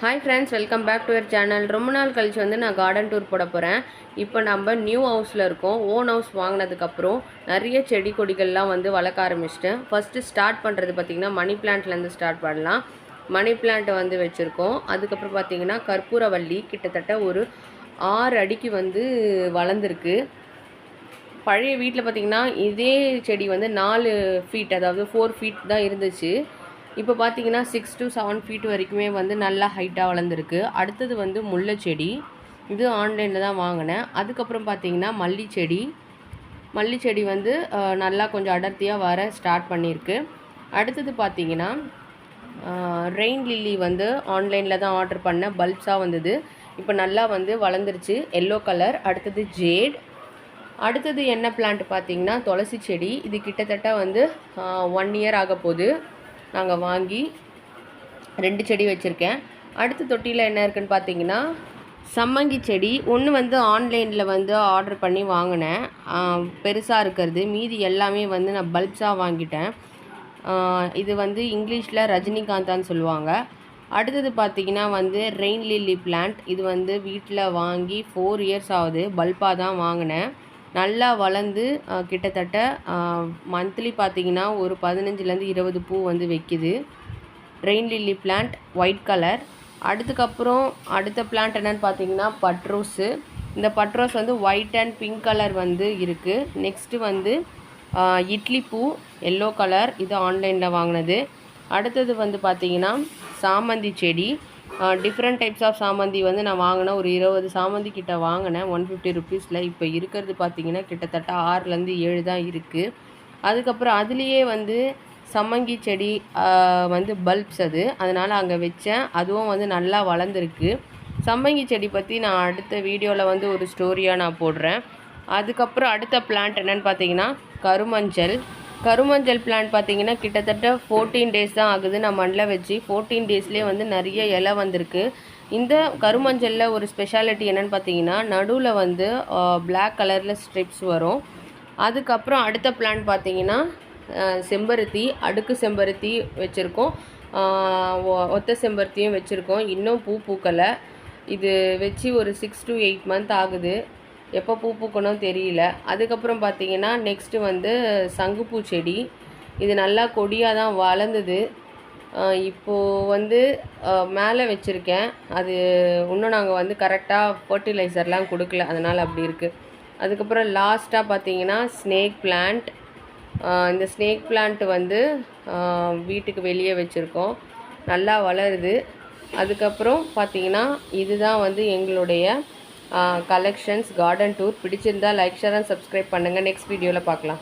Hi friends welcome back to your channel ரொம்ப நாள் கழிச்சு வந்து நான் கார்டன் டூர் போட போகிறேன் இப்போ நம்ம நியூ ஹவுஸில் இருக்கோம். ஓன் ஹவுஸ் வாங்கினதுக்கப்புறம் நிறைய செடி கொடிகள்லாம் வந்து வளர்க்க ஆரம்பிச்சிட்டேன் ஃபஸ்ட்டு ஸ்டார்ட் பண்ணுறது பார்த்திங்கன்னா மணி பிளான்ட்லேருந்து ஸ்டார்ட் பண்ணலாம். மணி பிளான்ட்டை வந்து வச்சுருக்கோம். அதுக்கப்புறம் பார்த்திங்கன்னா கற்பூரவள்ளி கிட்டத்தட்ட ஒரு ஆறு அடிக்கு வந்து வளர்ந்துருக்கு. பழைய வீட்டில் பார்த்திங்கன்னா இதே செடி வந்து நாலு ஃபீட் அதாவது ஃபோர் ஃபீட் தான் இருந்துச்சு. இப்போ பார்த்தீங்கன்னா சிக்ஸ் டு செவன் ஃபீட் வரைக்குமே வந்து நல்லா ஹைட்டாக வளர்ந்துருக்கு. அடுத்தது வந்து முல்லை செடி. இது ஆன்லைனில் தான் வாங்கினேன். அதுக்கப்புறம் பார்த்தீங்கன்னா மல்லி செடி. மல்லி செடி வந்து நல்லா கொஞ்சம் அடர்த்தியாக வர ஸ்டார்ட் பண்ணியிருக்கு. அடுத்தது பார்த்தீங்கன்னா ரெயின் லில்லி வந்து ஆன்லைனில் தான் ஆர்டர் பண்ண பல்ப்ஸாக வந்தது. இப்போ நல்லா வந்து வளர்ந்துருச்சு. எல்லோ கலர் அடுத்தது ஜேட் அடுத்தது என்ன பிளான்ட் பார்த்தீங்கன்னா துளசி செடி. இது கிட்டத்தட்ட வந்து ஒன் இயர் ஆக போகுது. நாங்கள் வாங்கி ரெண்டு செடி வச்சுருக்கேன். அடுத்த தொட்டியில் என்ன இருக்குன்னு பார்த்தீங்கன்னா சம்மங்கி செடி. ஒன்று வந்து ஆன்லைனில் வந்து ஆர்டர் பண்ணி வாங்கினேன். பெருசாக இருக்கிறது. மீதி எல்லாமே வந்து நான் பல்ப்ஸாக வாங்கிட்டேன். இது வந்து இங்கிலீஷில் ரஜினிகாந்தான்னு சொல்லுவாங்க. அடுத்தது பார்த்திங்கன்னா வந்து ரெயின் லில்லி பிளான்ட். இது வந்து வீட்டில் வாங்கி ஃபோர் இயர்ஸ் ஆகுது. பல்பாக தான் வாங்கினேன். நல்லா வளர்ந்து கிட்டத்தட்ட மந்த்லி பார்த்தீங்கன்னா ஒரு பதினஞ்சுலேருந்து இருபது பூ வந்து வைக்குது. Rain lily plant white colour அடுத்துக்கப்புறம் அடுத்த பிளான்ட் என்னன்னு பார்த்தீங்கன்னா பட்ரோஸு. இந்த பட்ரோஸ் வந்து ஒயிட் அண்ட் பிங்க் கலர் வந்து இருக்குது நெக்ஸ்ட்டு வந்து இட்லி பூ எல்லோ கலர் இது ஆன்லைனில் வாங்கினது. அடுத்தது வந்து பார்த்திங்கன்னா சாமந்தி செடி. டிஃப்ரெண்ட் டைப்ஸ் ஆஃப் சாமந்தி வந்து நான் வாங்கினேன் ஒரு இருபது சாமந்தி கிட்ட வாங்கினேன். ஒன் ஃபிஃப்டி ருபீஸில் இப்போ இருக்கிறது பார்த்தீங்கன்னா கிட்டத்தட்ட ஆறுலேருந்து ஏழு தான் இருக்குது அதுக்கப்புறம் அதுலேயே வந்து சம்மங்கி செடி வந்து பல்ப்ஸ் அது. அதனால் அங்கே வச்சேன். அதுவும் வந்து நல்லா வளர்ந்துருக்கு. சம்மங்கி செடி பற்றி நான் அடுத்த வீடியோவில் வந்து ஒரு ஸ்டோரியாக நான் போடுறேன். அதுக்கப்புறம் அடுத்த பிளான்ட் என்னென்னு பார்த்தீங்கன்னா கருமஞ்சள். கருமஞ்சள் பிளான்ட் பார்த்தீங்கன்னா கிட்டத்தட்ட ஃபோர்டீன் டேஸ் தான் ஆகுது. நான் மண்ணில் வச்சு ஃபோர்டீன் டேஸ்லேயே வந்து நிறைய இலை வந்திருக்கு. இந்த கருமஞ்சளில் ஒரு ஸ்பெஷாலிட்டி என்னென்னு பார்த்தீங்கன்னா நடுவில் வந்து பிளாக் கலரில் ஸ்ட்ரிப்ஸ் வரும். அதுக்கப்புறம் அடுத்த பிளான்ட் பார்த்தீங்கன்னா செம்பருத்தி அடுக்கு செம்பருத்தி வச்சுருக்கோம். ஒத்த செம்பருத்தியும் வச்சுருக்கோம். இன்னும் பூ பூக்கலை. இது வச்சு ஒரு சிக்ஸ் டு எயிட் மந்த் ஆகுது. எப்போ பூ பூக்கணும் தெரியல. அதுக்கப்புறம் பார்த்திங்கன்னா நெக்ஸ்ட்டு வந்து சங்குப்பூ செடி. இது நல்லா கொடியாக தான் வளர்ந்தது. இப்போது வந்து மேலே வச்சுருக்கேன். அது இன்னும் நாங்கள் வந்து கரெக்டாக ஃபர்டிலைசர்லாம் கொடுக்கல. அதனால் அப்படி இருக்குது அதுக்கப்புறம் லாஸ்ட்டாக பார்த்தீங்கன்னா ஸ்னேக் பிளான்ட் இந்த ஸ்னேக் பிளான்ட் வந்து வீட்டுக்கு வெளியே வச்சுருக்கோம். நல்லா வளருது. அதுக்கப்புறம் பார்த்தீங்கன்னா இதுதான் வந்து எங்களுடைய கலெக்ஷன்ஸ் கார்டன் டூர் பிடிச்சிருந்தா லைக் ஷேர் அண்ட் சப்ஸ்கிரைப் பண்ணுங்கள் நெக்ஸ்ட் வீடியோவில் பார்க்கலாம்.